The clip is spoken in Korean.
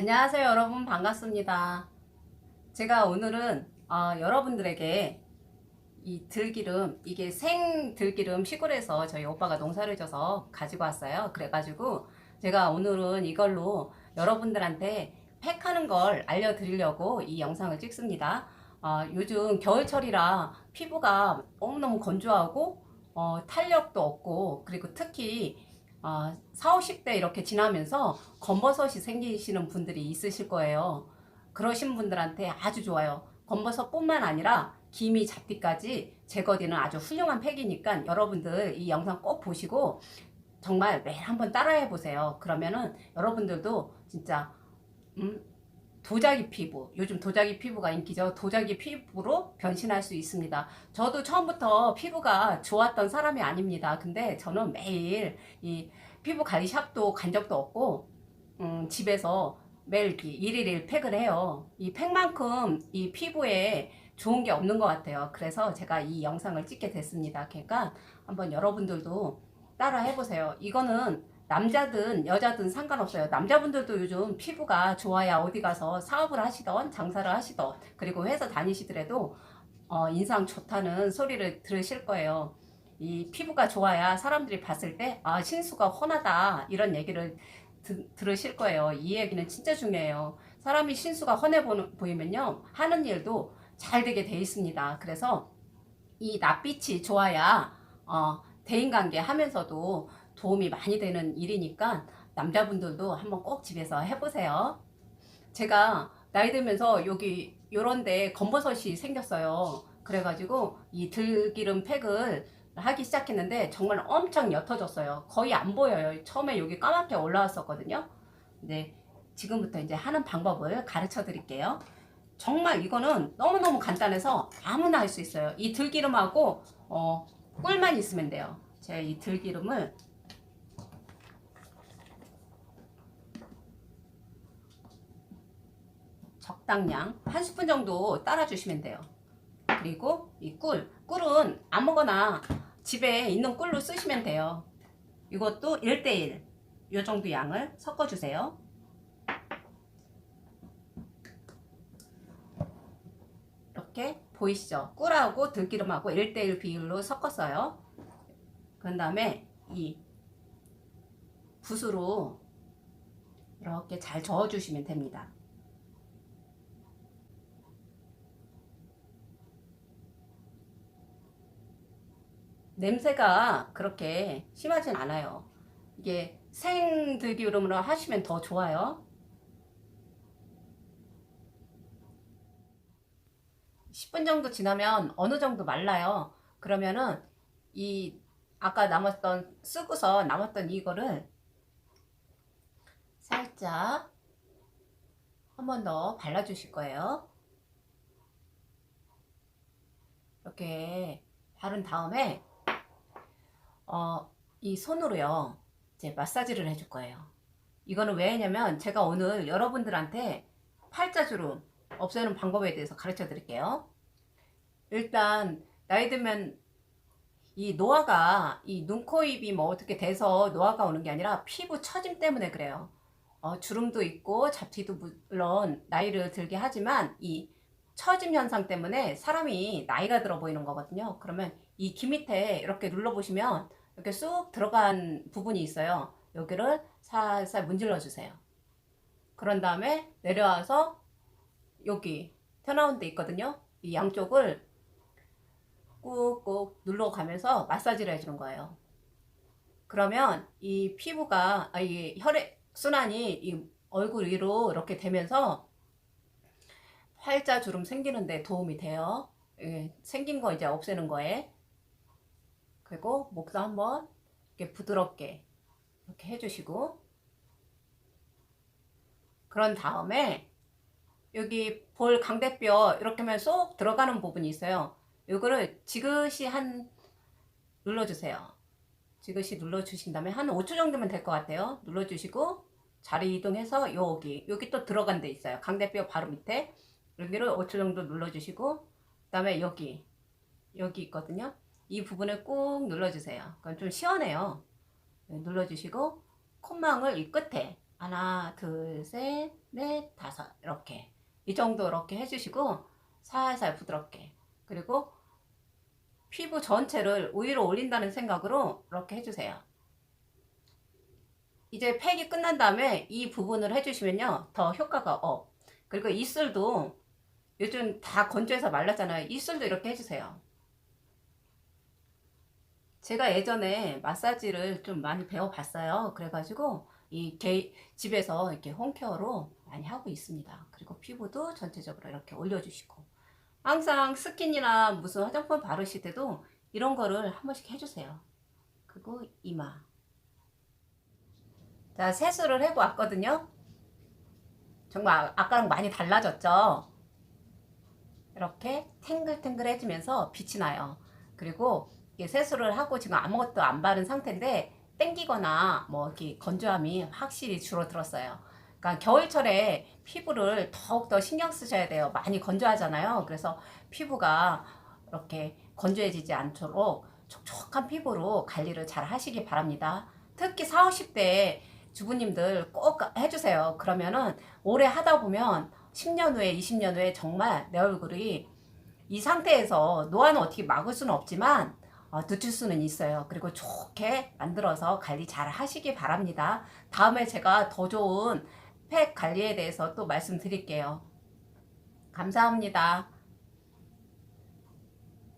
안녕하세요 여러분. 반갑습니다. 제가 오늘은 어, 여러분들에게 이 들기름 이게 생 들기름 시골에서 저희 오빠가 농사를 져서 가지고 왔어요. 그래가지고 제가 오늘은 이걸로 여러분들한테 팩하는 걸 알려드리려고 이 영상을 찍습니다. 어, 요즘 겨울철이라 피부가 너무너무 건조하고 어, 탄력도 없고 그리고 특히 어, 40, 50대 이렇게 지나면서 검버섯이 생기시는 분들이 있으실 거예요. 그러신 분들한테 아주 좋아요. 검버섯뿐만 아니라 기미 잡티까지 제거되는 아주 훌륭한 팩이니까 여러분들 이 영상 꼭 보시고 정말 매일 한번 따라해 보세요. 그러면은 여러분들도 진짜 음, 도자기 피부, 요즘 도자기 피부가 인기죠. 도자기 피부로 변신할 수 있습니다. 저도 처음부터 피부가 좋았던 사람이 아닙니다. 근데 저는 매일 이 피부 관리 샵도 간 적도 없고, 음, 집에서 매일 일일일 팩을 해요. 이 팩만큼 이 피부에 좋은 게 없는 것 같아요. 그래서 제가 이 영상을 찍게 됐습니다. 그러니까 한번 여러분들도 따라 해보세요. 이거는 남자든 여자든 상관없어요. 남자분들도 요즘 피부가 좋아야 어디 가서 사업을 하시던 장사를 하시던 그리고 회사 다니시더라도 어, 인상 좋다는 소리를 들으실 거예요. 이 피부가 좋아야 사람들이 봤을 때 아, 신수가 훤하다 이런 얘기를 드, 들으실 거예요. 이 얘기는 진짜 중요해요. 사람이 신수가 훤해 보- 보이면요. 하는 일도 잘 되게 돼 있습니다. 그래서 이 낯빛이 좋아야 어, 대인관계 하면서도 도움이 많이 되는 일이니까 남자분들도 한번 꼭 집에서 해보세요. 제가 나이 들면서 여기 요런데 검버섯이 생겼어요. 그래가지고 이 들기름 팩을 하기 시작했는데 정말 엄청 옅어졌어요. 거의 안 보여요. 처음에 여기 까맣게 올라왔었거든요. 근데 지금부터 이제 하는 방법을 가르쳐 드릴게요. 정말 이거는 너무너무 간단해서 아무나 할 수 있어요. 이 들기름하고 어, 꿀만 있으면 돼요. 제가 이 들기름을 적당량 한 스푼 정도 따라 주시면 돼요. 그리고 이 꿀, 꿀은 아무거나 집에 있는 꿀로 쓰시면 돼요. 이것도 1대1 요 정도 양을 섞어 주세요. 이렇게 보이시죠? 꿀하고 들기름하고 1대1 비율로 섞었어요. 그런 다음에 이 붓으로 이렇게 잘 저어 주시면 됩니다. 냄새가 그렇게 심하진 않아요. 이게 생들기름으로 하시면 더 좋아요. 10분 정도 지나면 어느 정도 말라요. 그러면은 이 아까 남았던 쓰고서 남았던 이거를 살짝 한 번 더 발라 주실 거예요. 이렇게 바른 다음에 어, 이 손으로요 이제 마사지를 해줄 거예요. 이거는 왜냐면 제가 오늘 여러분들한테 팔자주름 없애는 방법에 대해서 가르쳐 드릴게요. 일단 나이 들면 이 노화가 이 눈, 코, 입이 뭐 어떻게 돼서 노화가 오는 게 아니라 피부 처짐 때문에 그래요. 어, 주름도 있고 잡티도 물론 나이를 들게 하지만 이 처짐 현상 때문에 사람이 나이가 들어 보이는 거거든요. 그러면 이 귀 밑에 이렇게 눌러보시면 이렇게 쑥 들어간 부분이 있어요. 여기를 살살 문질러 주세요. 그런 다음에 내려와서 여기 튀어나온 데 있거든요. 이 양쪽을 꾹꾹 눌러가면서 마사지를 해주는 거예요. 그러면 이 피부가, 아, 이 혈액 순환이 이 얼굴 위로 이렇게 되면서 활자 주름 생기는데 도움이 돼요. 예, 생긴 거 이제 없애는 거에. 그리고 목도 한번 이렇게 부드럽게 이렇게 해주시고. 그런 다음에 여기 볼 강대뼈 이렇게 하면 쏙 들어가는 부분이 있어요. 요거를 지그시 한 눌러주세요. 지그시 눌러주신 다음에 한 5초 정도면 될 것 같아요. 눌러주시고 자리 이동해서 여기 여기 또 들어간 데 있어요. 강대뼈 바로 밑에 여기를 5초 정도 눌러주시고 그 다음에 여기 여기 있거든요. 이 부분을 꾹 눌러주세요. 그럼 좀 시원해요. 네, 눌러주시고 콧망울 이 끝에 하나, 둘, 셋, 넷, 다섯 이렇게 이 정도 이렇게 해주시고 살살 부드럽게 그리고 피부 전체를 위로 올린다는 생각으로 이렇게 해주세요. 이제 팩이 끝난 다음에 이 부분을 해주시면요 더 효과가 업. 그리고 입술도 요즘 다 건조해서 말랐잖아요. 입술도 이렇게 해주세요. 제가 예전에 마사지를 좀 많이 배워봤어요. 그래가지고 이 게, 집에서 이렇게 홈케어로 많이 하고 있습니다. 그리고 피부도 전체적으로 이렇게 올려주시고 항상 스킨이나 무슨 화장품 바르실 때도 이런 거를 한 번씩 해주세요. 그리고 이마. 자, 세수를 해고 왔거든요. 정말 아까랑 많이 달라졌죠? 이렇게 탱글탱글해지면서 빛이 나요. 그리고 세수를 하고 지금 아무것도 안 바른 상태인데 땡기거나 뭐 이렇게 건조함이 확실히 줄어들었어요. 그러니까 겨울철에 피부를 더욱더 신경 쓰셔야 돼요. 많이 건조하잖아요. 그래서 피부가 이렇게 건조해지지 않도록 촉촉한 피부로 관리를 잘 하시기 바랍니다. 특히 40, 50대 주부님들 꼭 해주세요. 그러면은 오래 하다 보면 10년 후에, 20년 후에 정말 내 얼굴이 이 상태에서 노화는 어떻게 막을 수는 없지만 어, 늦출 수는 있어요. 그리고 좋게 만들어서 관리 잘 하시기 바랍니다. 다음에 제가 더 좋은 팩 관리에 대해서 또 말씀드릴게요. 감사합니다.